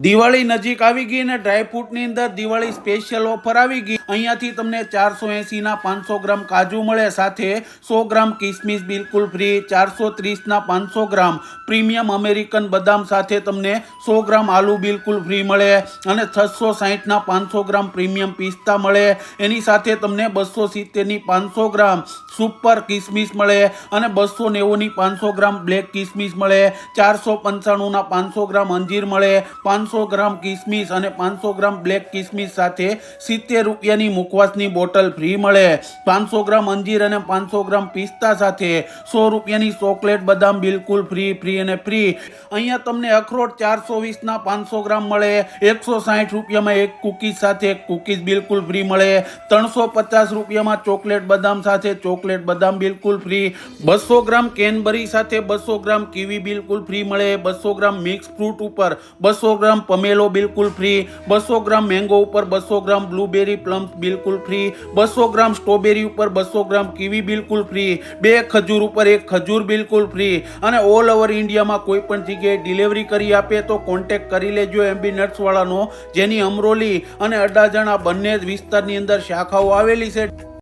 દિવાળી નજીક આવી ગઈ ને ડ્રાયફ્રૂટની અંદર દિવાળી સ્પેશિયલ ઓફર આવી ગઈ. અહીંયાથી તમને ચારસો એંસીના પાંચસો ગ્રામ કાજુ મળે, સાથે સો ગ્રામ કિસમિસ બિલકુલ ફ્રી ચારસો ત્રીસના પાંચસો ગ્રામ પ્રીમિયમ અમેરિકન બદામ, સાથે તમને સો ગ્રામ આલુ બિલકુલ ફ્રી મળે અને છસો સાહીઠના પાંચસો ગ્રામ પ્રીમિયમ પિસ્તા મળે. એની સાથે તમને બસો સિત્તેરની પાંચસો ગ્રામ સુપર કિસમિસ મળે અને બસો નેવુંની પાંચસો ગ્રામ બ્લેક કિસમિસ મળે. ચારસો પંચાણુંના પાંચસો ગ્રામ અંજીર મળે. પાંચસો ગ્રામ કિસમિસ અને પાંચસો ગ્રામ બ્લેક કિસમિસ સાથે સિત્તેર રૂપિયાની મુખવાસની બોટલ ફ્રી મળે. પાંચસો ગ્રામ અંજીર અને પાંચસો ગ્રામ પિસ્તા સાથે સો રૂપિયાની ચોકલેટ બદામ બિલકુલ ફ્રી ફ્રી અને ફ્રી. અહીંયા તમને અખરોટ ચારસો વીસના પાંચસો ગ્રામ મળે. એકસો સાઠ રૂપિયામાં એક કુકીઝ સાથે એક કુકીઝ બિલકુલ ફ્રી મળે. ત્રણસો પચાસ રૂપિયામાં ચોકલેટ બદામ સાથે ચોકલેટ બદામ બિલકુલ ફ્રી. બસો ગ્રામ કેનબરી સાથે બસો ગ્રામ કીવી બિલકુલ ફ્રી મળે. બસો ગ્રામ મિક્સ ફ્રૂટ ઉપર બસો ગ્રામ પમેલો બિલકુલ ફ્રી. બસો ગ્રામ મેંગો ઉપર બસો ગ્રામ બ્લુબેરી પ્લમ્સ બિલકુલ ફ્રી. બસો ગ્રામ સ્ટ્રોબેરી ઉપર બસો ગ્રામ કીવી બિલકુલ ફ્રી. બે ખજૂર ઉપર એક ખજૂર બિલકુલ ફ્રી. અને ઓલ ઓવર ઇન્ડિયામાં કોઈ પણ જગ્યાએ ડિલિવરી કરી આપે તો કોન્ટેક કરી લેજો એમબી નટ્સવાળાનો જેની અમરોલી અને અડાજણ આ બંને જ વિસ્તારની અંદર શાખાઓ આવેલી છે.